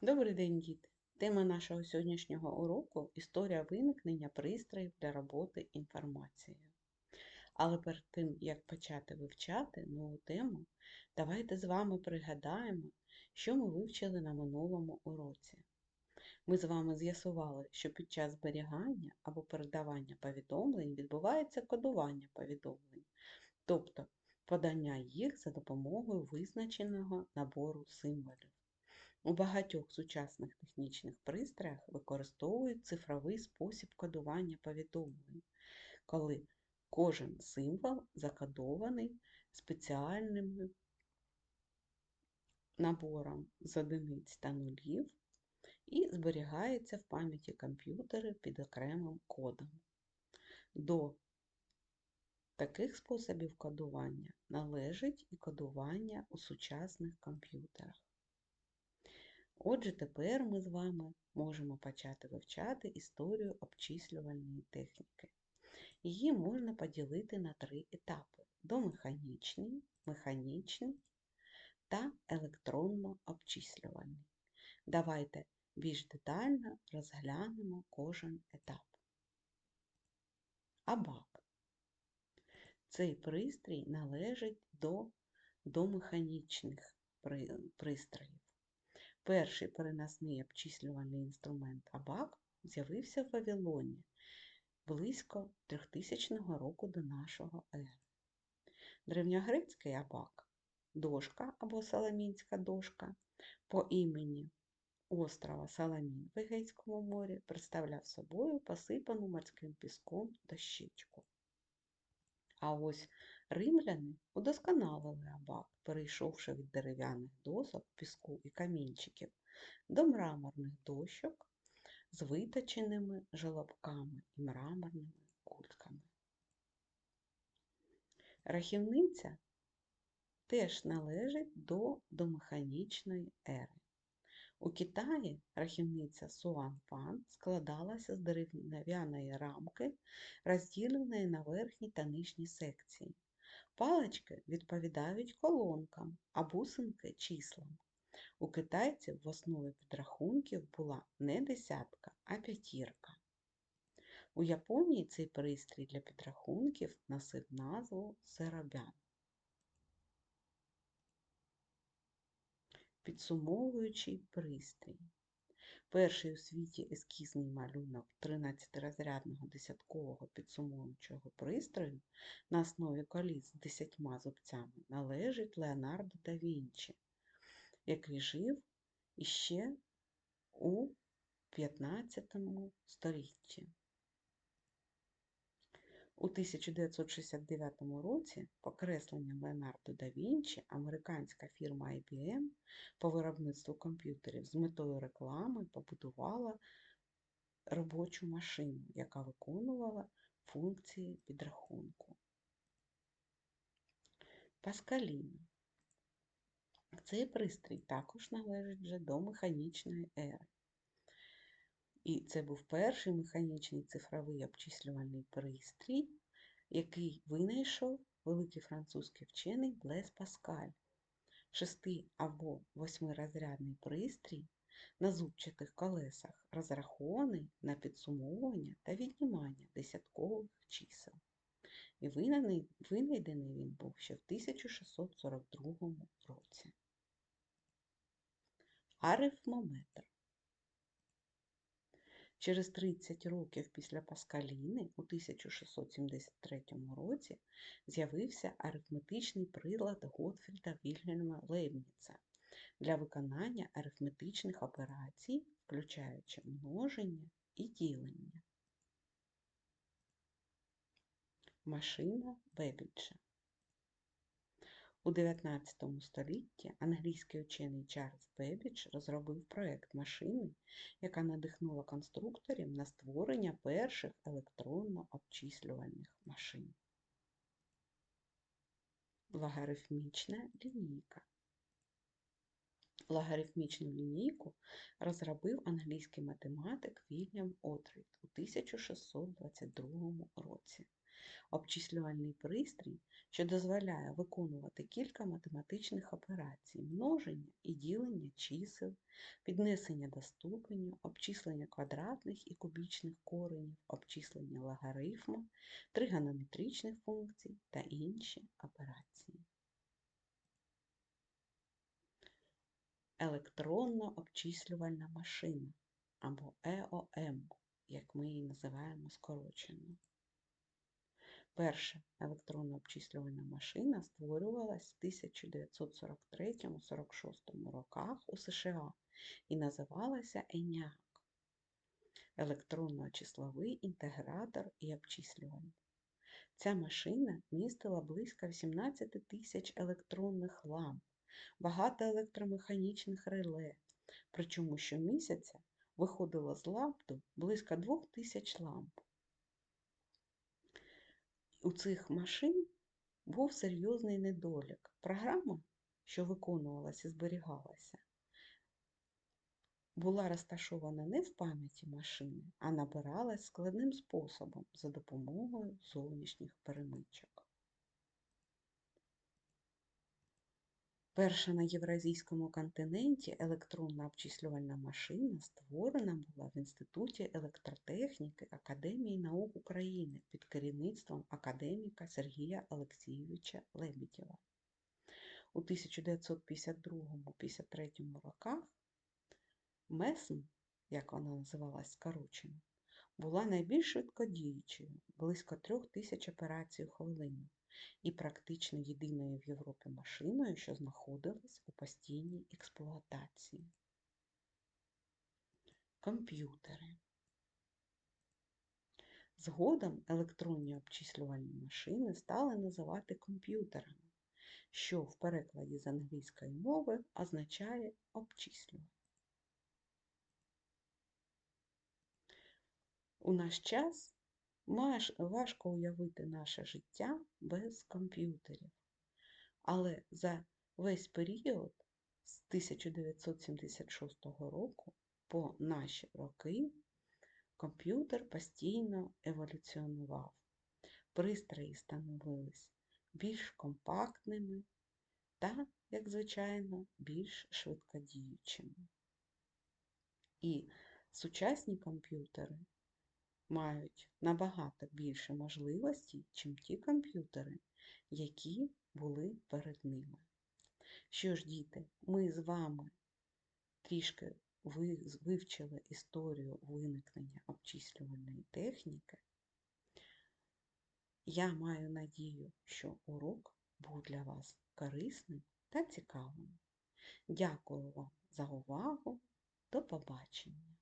Добрий день, діти! Тема нашого сьогоднішнього уроку історія виникнення пристроїв для роботи інформацією. Але перед тим, як почати вивчати нову тему, давайте з вами пригадаємо, що ми вивчили на минулому уроці. Ми з вами з'ясували, що під час зберігання або передавання повідомлень відбувається кодування повідомлень, тобто подання їх за допомогою визначеного набору символів. У багатьох сучасних технічних пристроях використовують цифровий спосіб кодування повідомлень, коли кожен символ закодований спеціальним набором з одиниць та нулів і зберігається в пам'яті комп'ютера під окремим кодом. До таких способів кодування належить і кодування у сучасних комп'ютерах. Отже, тепер ми з вами можемо почати вивчати історію обчислювальної техніки. Її можна поділити на три етапи: домеханічний, механічний та електронно-обчислювальний. Давайте більш детально розглянемо кожен етап. Абак. Цей пристрій належить до домеханічних пристроїв. Перший переносний обчислювальний інструмент Абак з'явився в Вавилоні близько 3000 року до нашого ери. Древньогрецький Абак дошка або Саламінська дошка по імені острова Саламін в Егейському морі представляв собою посипану морським піском дощечку. А ось римляни удосконалили абак, перейшовши від дерев'яних досок, піску і камінчиків до мраморних дощок з виточеними жолобками і мраморними кульками. Рахівниця теж належить до домеханічної ери. У Китаї рахівниця Суанфан складалася з дерев'яної рамки, розділеної на верхні та нижні секції. Палички відповідають колонкам, а бусинки числам. У китайців в основі підрахунків була не десятка, а п'ятірка. У Японії цей пристрій для підрахунків носив назву серобян. Підсумовуючий пристрій. Перший у світі ескізний малюнок 13-розрядного десяткового підсумовуючого пристрою на основі коліс з десятьма зубцями належить Леонардо да Вінчі, який жив іще у 15 столітті. У 1969 році покресленням Леонардо да Вінчі американська фірма IBM по виробництву комп'ютерів з метою реклами побудувала робочу машину, яка виконувала функції підрахунку. Паскаліна. Цей пристрій також належить вже до механічної ери. І це був перший механічний цифровий обчислювальний пристрій, який винайшов великий французький вчений Блес Паскаль. Шести або восьмирозрядний пристрій на зубчатих колесах розрахований на підсумовування та віднімання десяткових чисел. І винайдений він був ще в 1642 році. Арифмометр Через 30 років після Паскаліни у 1673 році з'явився арифметичний прилад Готфріда Вільгельма Лейбніца для виконання арифметичних операцій, включаючи множення і ділення. Машина Бебіджа у 19 столітті англійський учений Чарльз Бебідж розробив проект машини, яка надихнула конструкторів на створення перших електронно-обчислювальних машин. Логарифмічна лінійка. Логарифмічну лінійку розробив англійський математик Вільям Отрід у 1622 році. Обчислювальний пристрій, що дозволяє виконувати кілька математичних операцій множення і ділення чисел, піднесення до ступеню, обчислення квадратних і кубічних коренів, обчислення логарифму, тригонометричних функцій та інші операції. Електронна обчислювальна машина або ЕОМ, як ми її називаємо скорочено. Перша електронна обчислювальна машина створювалась в 1943-46 роках у США і називалася ENIAC – електронно-числовий інтегратор і обчислювальник. Ця машина містила близько 18 тисяч електронних ламп, багато електромеханічних реле, причому щомісяця виходило з лампту близько 2 тисяч ламп. У цих машин був серйозний недолік. Програма, що виконувалася і зберігалася, була розташована не в пам'яті машини, а набиралась складним способом за допомогою зовнішніх перемичок. Перша на Євразійському континенті електронна обчислювальна машина створена була в Інституті електротехніки Академії наук України під керівництвом академіка Сергія Олексійовича Лебедєва. У 1952-53 роках МЕСМ, як вона називалась скорочено, була найбільш швидкодіючою, близько трьох тисяч операцій у хвилину і практично єдиною в Європі машиною, що знаходилась у постійній експлуатації. Комп'ютери. Згодом електронні обчислювальні машини стали називати комп'ютерами, що в перекладі з англійської мови означає обчислювання. У наш час важко уявити наше життя без комп'ютерів. Але за весь період з 1976 року по наші роки комп'ютер постійно еволюціонував. Пристрої становились більш компактними та, як звичайно, більш швидкодіючими. І сучасні комп'ютери мають набагато більше можливостей, чим ті комп'ютери, які були перед ними. Що ж, діти, ми з вами трішки вивчили історію виникнення обчислювальної техніки. Я маю надію, що урок був для вас корисним та цікавим. Дякую вам за увагу. До побачення!